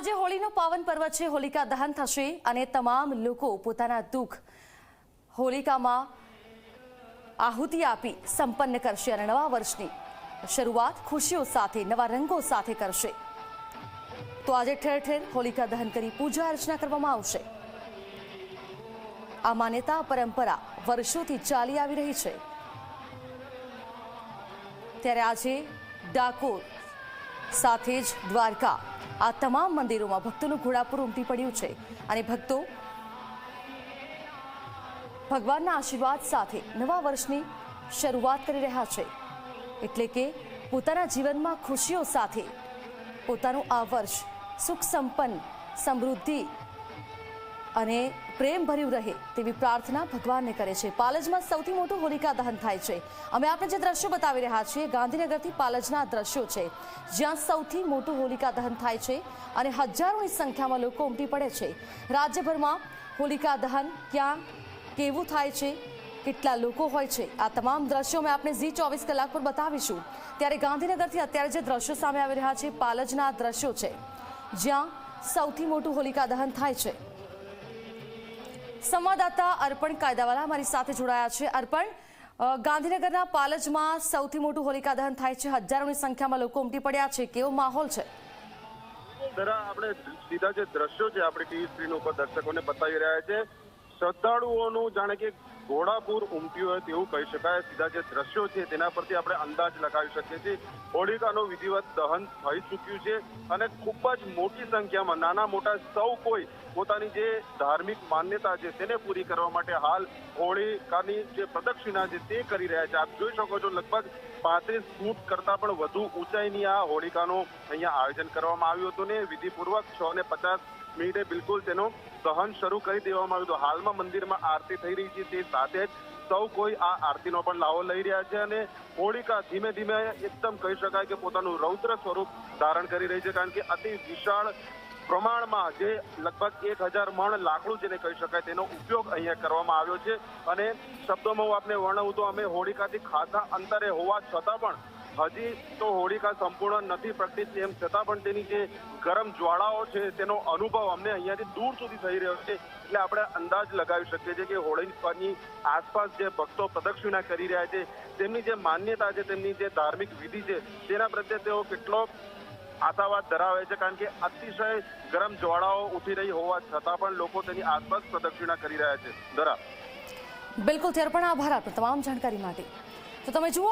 આજે હોળીનો પાવન પર્વ છે. હોલિકા દહન થશે અને તમામ લોકો પોતાના દુઃખ હોલિકામાં આહુતિ આપી સંપન્ન કરશે અને નવા વર્ષની શરૂઆત ખુશીઓ સાથે, નવા રંગો સાથે કરશે. તો આજે ઠેર ઠેર હોલિકા દહન કરી પૂજા અર્ચના કરવામાં આવશે. આ માન્યતા પરંપરા વર્ષોથી ચાલી આવી રહી છે. ત્યારે આજે ડાકોર સાથે જ દ્વારકા. આ તમામ મંદિરોમાં ભક્તોનું ઘોડાપુર ઉમટી પડ્યું છે અને ભક્તો ભગવાનના આશીર્વાદ સાથે નવા વર્ષની શરૂઆત કરી રહ્યા છે. એટલે કે પોતાના જીવનમાં ખુશીઓ સાથે પોતાનું આ વર્ષ સુખ સંપન્ન, સમૃદ્ધિ અને પ્રેમ ભર્યું રહે તેવી પ્રાર્થના ભગવાનને કરે છે. પાલજમાં સૌથી મોટું હોલિકા દહન થાય છે. અમે આપણે જે દ્રશ્યો બતાવી રહ્યા છીએ, ગાંધીનગરથી પાલજના દ્રશ્યો છે. જ્યાં સૌથી મોટું હોલિકા દહન થાય છે અને હજારોની સંખ્યામાં લોકો ઉમટી પડે છે. રાજ્યભરમાં હોલિકા દહન ક્યાં, કેવું થાય છે, કેટલા લોકો હોય છે, આ તમામ દ્રશ્યો અમે આપણે ઝી ચોવીસ કલાક પર બતાવીશું. ત્યારે ગાંધીનગરથી અત્યારે જે દ્રશ્યો સામે આવી રહ્યા છે, પાલજના દ્રશ્યો છે, જ્યાં સૌથી મોટું હોલિકા દહન થાય છે. સંવાદદાતા અર્પણ કાયદાવાલા અમારી સાથે જોડાયા છે. અર્પણ ગાંધીનગરના પાલજમાં સૌથી મોટું હોલિકા દહન થાય છે. હજારોની સંખ્યામાં લોકો ઉમટી પડ્યા છે. કેવો માહોલ છે? જરા આપણે સીધા જે દ્રશ્યો છે, આપણે ટીવી સ્ક્રીન ઉપર દર્શકોને બતાવી રહ્યા છે. શ્રદ્ધાળુઓનું જાણે કે ઘોડાપુર ઉમટ્યું હોય તેવું કહી શકાય. સીધા જે દ્રશ્યો છે તેના પરથી આપણે અંદાજ લગાવી શકીએ છીએ. હોળિકાનું વિધિવત દહન થઈ ચૂક્યું છે અને ખૂબ જ મોટી સંખ્યામાં, નાના મોટા સૌ કોઈ પોતાની જે ધાર્મિક માન્યતા છે તેને પૂરી કરવા માટે હાલ હોળિકાની જે પ્રદક્ષિણા છે તે કરી રહ્યા છે. આપ જોઈ શકો છો લગભગ પાંત્રીસ ફૂટ કરતા પણ વધુ ઊંચાઈની આ હોળિકાનું અહીંયા આયોજન કરવામાં આવ્યું હતું ને વિધિપૂર્વક છ ને પચાસ મિનિટે બિલકુલ તેનો દહન શરૂ કરી દેવામાં આવ્યું હતું. હાલમાં મંદિરમાં આરતી થઈ રહી છે તે સાથે જ સૌ કોઈ આ આરતીનો પણ લાવો લઈ રહ્યા છે અને હોળિકા ધીમે ધીમે એકદમ કહી શકાય કે પોતાનું રૌદ્ર સ્વરૂપ ધારણ કરી રહી છે કારણ કે અતિ વિશાળ પ્રમાણમાં જે લગભગ એક હજાર મણ લાકડું જેને કહી શકાય તેનો ઉપયોગ અહીંયા કરવામાં આવ્યો છે. અને શબ્દોમાં હું આપને વર્ણવું તો અમે હોળિકાથી ખાસા અંતરે હોવા છતાં પણ હજી તો હોળિકા સંપૂર્ણ નથી પ્રગટી તેમ છતાં પણ તેની જે ગરમ જ્વાળાઓ છે, તેનો અનુભવ અમને અહીંયાથી દૂર સુધી થઈ રહ્યો છે. એટલે આપણે અંદાજ લગાવી શકીએ છીએ કે હોળીની આસપાસ જે ભક્તો પ્રદક્ષિણા કરી રહ્યા છે, તેમની જે માન્યતા છે, તેમની જે ધાર્મિક વિધિ છે, તેના પ્રત્યે તેઓ કેટલો આશાવાદ ધરાવે છે, કારણ કે અતિશય ગરમ જ્વાળાઓ ઉઠી રહી હોવા છતાં પણ લોકો તેની આસપાસ પ્રદક્ષિણા કરી રહ્યા છે. ધરા બિલકુલ, ત્યારે પણ આભાર આપનો તમામ જાણકારી માટે. તો તમે જુઓ